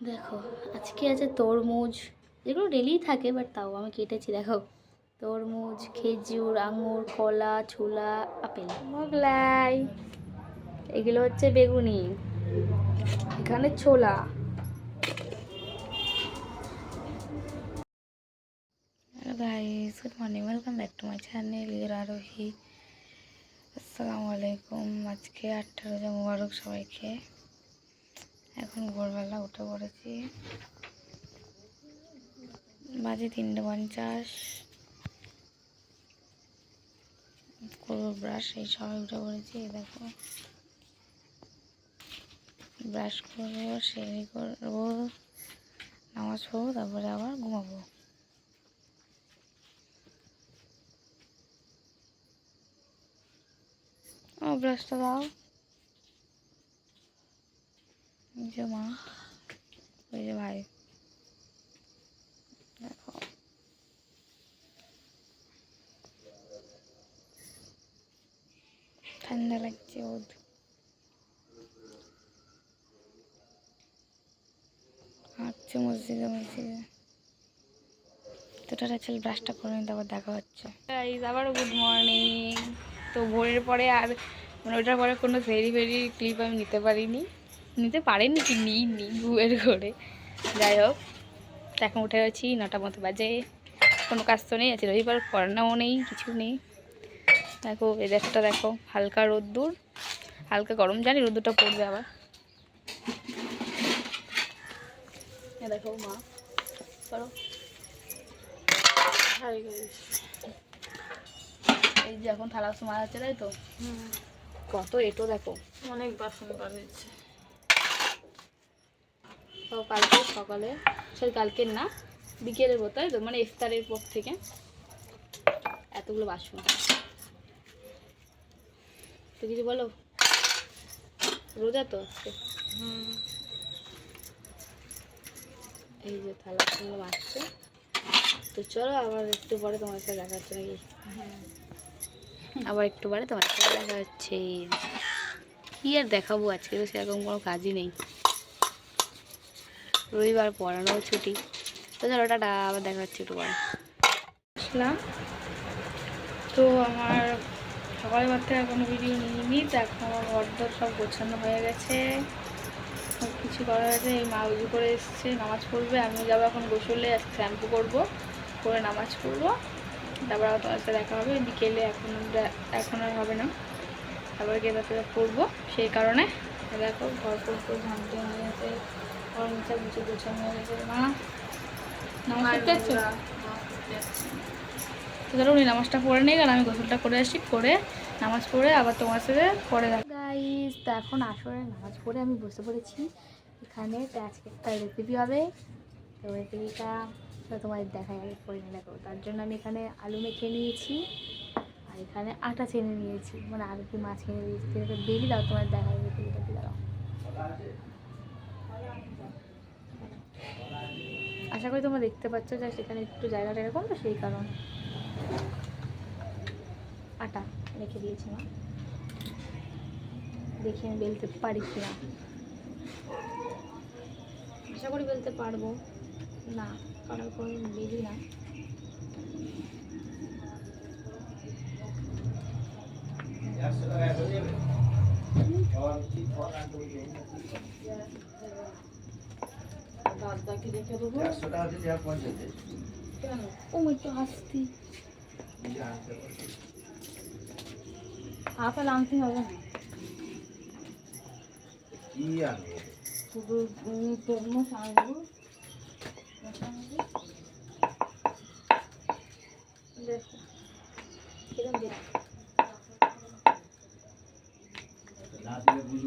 দেখো আজকে আছে তরমুজ। যেগুলো ডেলিই থাকে বাট তাও আমি কেটেছি দেখো। তরমুজ খেজুর আঙুর কলা ছোলা আপেল। মোগলাই। এগুলো হচ্ছে বেগুনি। এখানে ছোলা। Hello guys good morning welcome back to my channel এর আরোহী আসসালামু আলাইকুম আজকে আটটা রোজা মুবারক সবাইকে। এখন ভোরবেলা উঠে পড়েছি। বাজে তিনটে পঞ্চাশ। করব ব্রাশ এই সবাই উঠে পড়েছি দেখো। ব্রাশ করব সেই করব, নামাজ পড়ব, তারপরে আবার ঘুমাবো। ও ব্রাশটা দাও এই যে মা, ওই যে ভাই। ঠান্ডা লাগছে ওদ হাঁটছে মসজিদে মসজিদে। তো টাটা ব্রাশটা করে নিতে আবার দেখা হচ্ছে। আবারও গুড মর্নিং তো ভোরের পরে আর মানে ওটার পরে কোনো ভেরি ফেরি ক্লিপ আমি নিতে পারিনি। নিতে পারেনি কি? নিই নি ঘুয়ের ঘরে। যাই হোক এখন উঠে গেছি নটা মতো বাজে। কোনো কাজ তো নেই আছে রবিবার পড়ানোও নেই কিছু নেই। দেখো ওয়েদারটা দেখো হালকা রোদ্দুর। হালকা গরম জানি রোদ্দুরটা পড়বে আবার। এ দেখো মা করো। এই যে। এখন থালা সময় আছে তাই তো? কত এটো দেখো। অনেক বাসন বাড়িয়েছে তো কালকে সকালে সরি কালকের না, বিকেলের তাই তো মানে ইফতারের পর থেকে এতগুলো বাসন। তো কিছু বলো? রোজা তো? আজকে এই যে থালাগুলো বাঁচছে তো চলো আবার একটু পরে তোমার সাথে দেখা হচ্ছে নাকি? আবার একটু পরে তোমার সাথে দেখা হচ্ছে। কি আর দেখাবো আজকে তো সেরকম কোনো কাজই নেই। রবিবার পড়ানো ছুটি। তো চলো টাটা, আবার দেখা হচ্ছে একটু পরে। আসলাম। তো আমার সকালবেলা থেকে এখনও ভিডিও নিইনি এখন আমার ঘরদর সব গোছানো হয়ে গেছে। সব কিছু করা হয়েছে এই মা উজু করে এসছে, নামাজ পড়বে। আমি যাব এখন গোসলে শ্যাম্পু করব, করে নামাজ পড়ব। তারপর আবার তোমার দেখা হবে। বিকেলে এখন এখন আর হবে না। তারপর তাতে পড়ব, সেই কারণে। দেখো, ঘর পড়ব ঝাঁটি নিয়ে নিচে গুছে গোছানো হয়ে গেছে মা নামাজ তো ধরো উনি নামাজটা পড়ে আর আমি গোসলটা করে আসি করে নামাজ পড়ে আবার তোমার সাথে নামাজ পড়ে আমি বসে পড়েছি এখানে একটা রেসিপি হবে রেসিপিটা দেখো তার জন্য আমি এখানে আলু মেখে নিয়েছি আর এখানে আটা চেনে নিয়েছি মানে আলু কি মাছ কিনে দিয়েছি বেরিয়ে দাও তোমার দেখাই রেসিপিটা দিয়ে দাও আশা করি তোমরা দেখতে পাচ্ছ যে সেখানে একটু জায়গাটা এরকম তো সেই কারণে। আটা রেখে দিয়েছি মা। দেখি আমি বেলতে পারি কিনা। আশা করি বেলতে পারব। না কারণ কোনো বেলি না। দাদাকে রেখে আপেল আনতে হবে না শুধু উম, তরমুজ আনব দেখো কিরম দেখো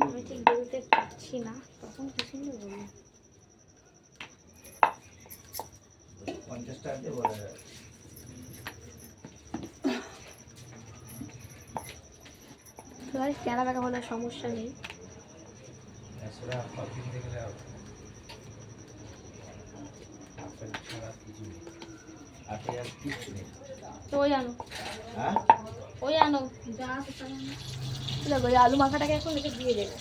আমি ঠিক বলতে পারছি না। তখন কি সুন্দর বলি। টাকা হলে সমস্যা নেই। ওই আনো। ওই আনো। যা আলু মাখাটাকে এখন দিয়ে দেবে।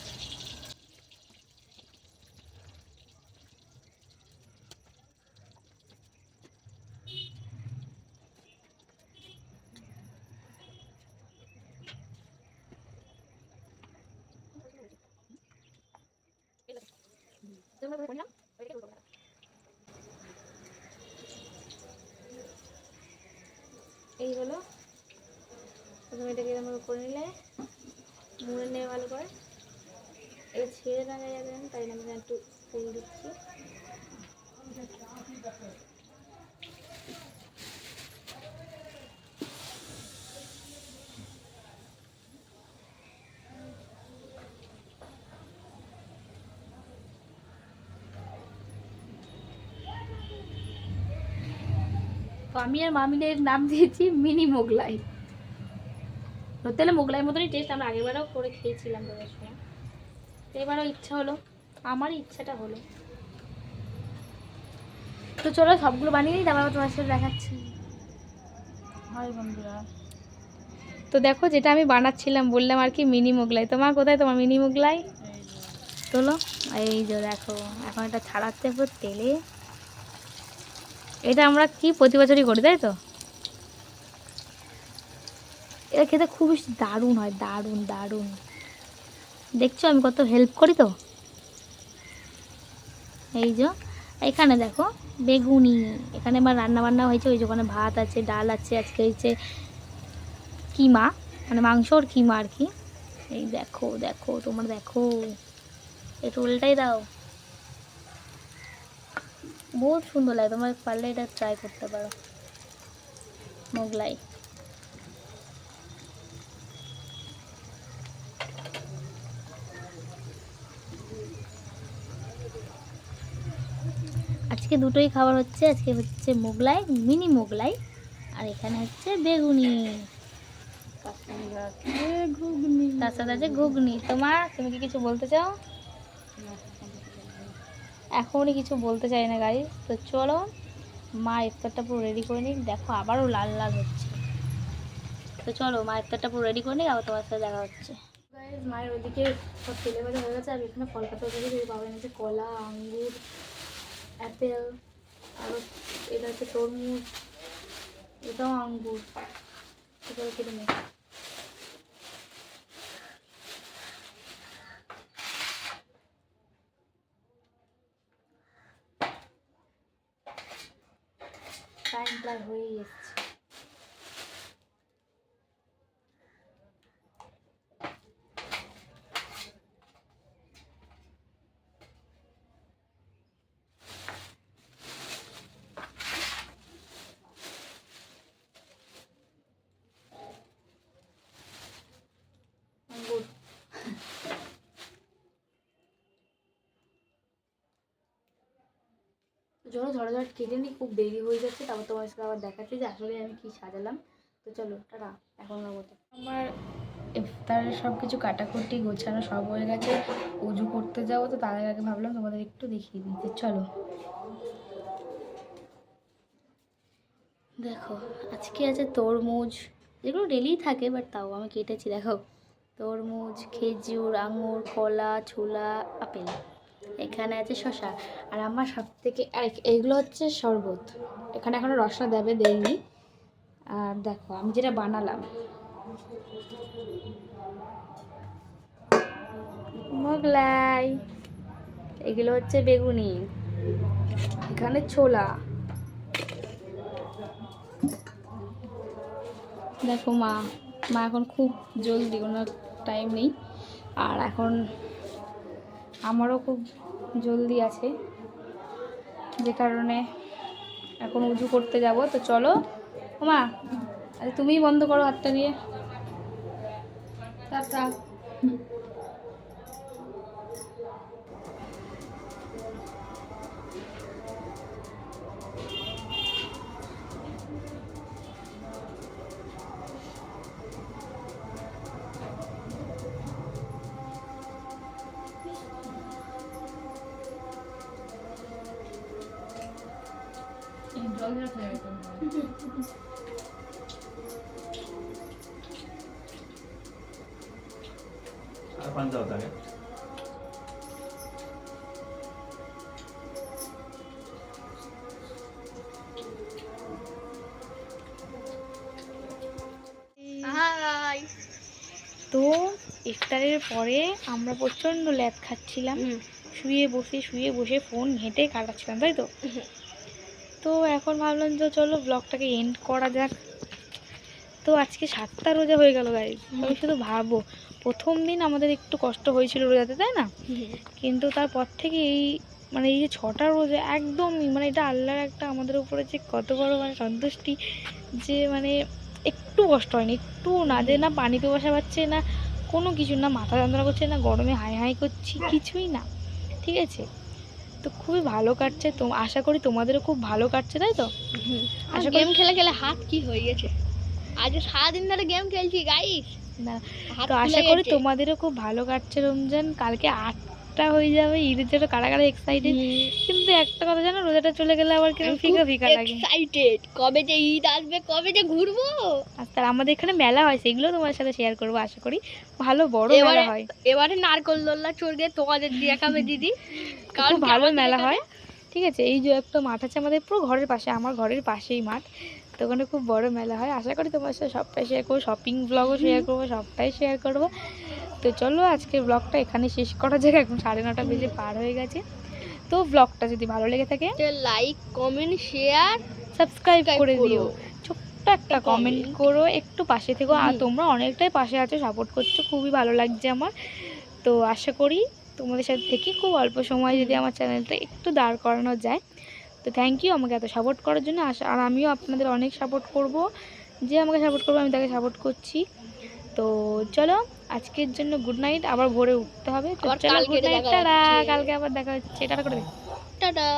এই হলো। প্রথমে এটাকে এরকম করে নিলে, মুড়ে নেওয়া ভালো করে। এটা ছেড়ে রাখা যাবে না, তাই আমি একটু ফুল দিচ্ছি। আমি আর মামিনের নাম দিয়েছি মিনি মোগলাই। ধরতে হলে মোগলাই মতনই টেস্ট আমরা আগেরবারও করে খেয়েছিলাম তোদের সময়। তো এবারও ইচ্ছা হলো আমারই ইচ্ছাটা হলো। তো চলো সবগুলো বানিয়ে নিই তারপর তোমার সাথে দেখাচ্ছি। হাই বন্ধুরা। তো দেখো যেটা আমি বানাচ্ছিলাম বললাম আর কি মিনি মোগলাই। তোমার কোথায় তোমার মিনি মোগলাই? তোলো। এই যে দেখো এখন এটা ছাড়াতে তেলে। এটা আমরা কি প্রতি বছরই করি, তাই তো? এটা খেতে খুবই দারুণ হয়, দারুণ দারুণ। দেখছ আমি কত হেল্প করি তো? এই যে, এখানে দেখো, বেগুনি। এখানে আমার রান্না বান্না হয়েছে, ওই যে ওখানে ভাত আছে, ডাল আছে, আজকে হয়েছে কিমা মানে মাংস আর কিমা আর কি। এই দেখো দেখো, তোমরা দেখো। একটু উল্টাই দাও। বহুত সুন্দর লাগে তোমার পারলে এটা ট্রাই করতে পারো। মোগলাই। আজকে দুটোই খাবার হচ্ছে আজকে হচ্ছে মোগলাই মিনি মোগলাই আর এখানে হচ্ছে বেগুনি। তার সাথে আছে ঘুগনি। তোমার তুমি কি কিছু বলতে চাও? এখনই কিছু বলতে চাই না গাড়ি। তো চলো, মা ইফতারটা পুরো রেডি করে নিই দেখো আবারও লাল লাল হচ্ছে। তো চলো, মা ইফতারটা পুরো রেডি করে নিই আবার তোমার সাথে দেখা হচ্ছে। মায়ের ওদিকে সব তেলে ভাজা হয়ে গেছে, আর এখানে কলকাতা থেকে যদি পাবেন আছে কলা, আঙ্গুর, অ্যাপেল আরও এটা হচ্ছে তরমুজ, এটাও আঙ্গুর। এটাও কেটে নেই। টাইম প্রায় হয়েই এসছে আঙ্গুর চলো ঝড়ঝড় কেটে নিই খুব দেরি হয়ে যাচ্ছে তারপর তোমার সাথে আবার দেখাচ্ছি যে আসলে আমি কি সাজালাম। তো চলো টাটা এখন মতো আমার ইফতারের সব কিছু কাটাকুটি গোছানো সব হয়ে গেছে উজু করতে যাব তো তাদের আগে ভাবলাম তোমাদের একটু দেখিয়ে দিতে চলো। দেখো আজকে আছে তরমুজ যেগুলো ডেলিই থাকে বাট তাও আমি কেটেছি দেখো। তরমুজ খেজুর আঙুর কলা ছোলা আপেল। এখানে আছে শশা আর আমার সব থেকে আর এইগুলো হচ্ছে শরবত। এখানে এখনও রসনা দেবে দেয়নি আর দেখো, আমি যেটা বানালাম। মোগলাই। এগুলো হচ্ছে বেগুনি। এখানে ছোলা। দেখো মা মা এখন খুব জলদি, কোনো টাইম নেই। আর এখন আমারও খুব জলদি আছে। যে কারণে এখন উজু করতে যাব। তো চলো। ও মা আরে তুমিই বন্ধ করো হাতটা নিয়ে টাটা। আর পানি দাও তাকে। তো ইফতারের পরে আমরা প্রচণ্ড ল্যাদ খাচ্ছিলাম। শুয়ে বসে শুয়ে বসে ফোন ঘেঁটে কাটাচ্ছিলাম তাই তো? তো এখন ভাবলাম যে চলো ব্লগটাকে এন্ড করা যাক। তো আজকে সাতটা রোজা হয়ে গেল গাইজ আমি শুধু ভাবো প্রথম দিন আমাদের একটু কষ্ট হয়েছিল রোজাতে তাই না? কিন্তু তারপর থেকে এই মানে এই যে ছটা রোজা একদমই মানে এটা আল্লাহর একটা আমাদের উপরে যে কত বড় মানে সন্তুষ্টি যে মানে একটু কষ্ট হয়নি একটু না যে না পানি পিপাসা পাচ্ছে না কোনো কিছু না মাথা যন্ত্রণা করছে না গরমে হাই হাই করছি কিছুই না ঠিক আছে? তো খুবই ভালো কাটছে। তো আশা করি তোমাদেরও খুব ভালো কাটছে তাই তো? আশা গেম খেলে খেলে হাত কি হয়ে গেছে? আজ সারাদিন ধরে গেম খেলছি গাইস না তো আশা করি তোমাদেরও খুব ভালো কাটছে রমজান। কালকে আটটা হয়ে যাবে ঈদের জন্য কারা কারা এক্সাইটেড কিন্তু একটা কথা জানো রোজাটা চলে গেলে আবার কেমন ফিকা ফিকা লাগে। এক্সাইটেড কবে যে ঈদ আসবে কবে যে ঘুরবো? আর তার আমাদের এখানে মেলা হয় সেগুলো তোমার সাথে শেয়ার করব আশা করি ভালো বড় মেলা হয়। এবারে নারকল দোল্লা চড়বে তোমাদের দিয়ে খাবে দিদি কারণ খুব ভালো মেলা হয়। ঠিক আছে এই যে একটা মাঠ আছে আমাদের পুরো ঘরের পাশে আমার ঘরের পাশেই মাঠ। তো ওখানে খুব বড় মেলা হয়। আশা করি তোমার সাথে সবটাই শেয়ার করব শপিং ব্লগও শেয়ার করব সবটাই শেয়ার করব। তো চলো আজকের ব্লগটা এখানে শেষ করা যাক। এখন সাড়ে নটা বেজে পার হয়ে গেছে। তো ব্লগটা যদি ভালো লেগে থাকে লাইক কমেন্ট শেয়ার সাবস্ক্রাইব করে দিও। ছোট্ট একটা কমেন্ট করো একটু পাশে থেকো। আর তোমরা অনেকটাই পাশে আছো সাপোর্ট করছ খুবই ভালো লাগছে আমার। তো আশা করি তোমাদের সাথে থেকে খুব অল্প সময় যদি আমার চ্যানেলটা একটু দাঁড় করানো যায়। তো থ্যাংক ইউ আমাকে এত সাপোর্ট করার জন্য। আর আমিও আপনাদের অনেক সাপোর্ট করব। যে আমাকে সাপোর্ট করবে আমি তাকে সাপোর্ট করছি। তো চলো আজকের জন্য গুড নাইট আবার ভোরে উঠতে হবে। তো আবার চলো কালকে গুড নাইট টাটা কালকে আবার দেখা হচ্ছে। টাটা করে টাটা।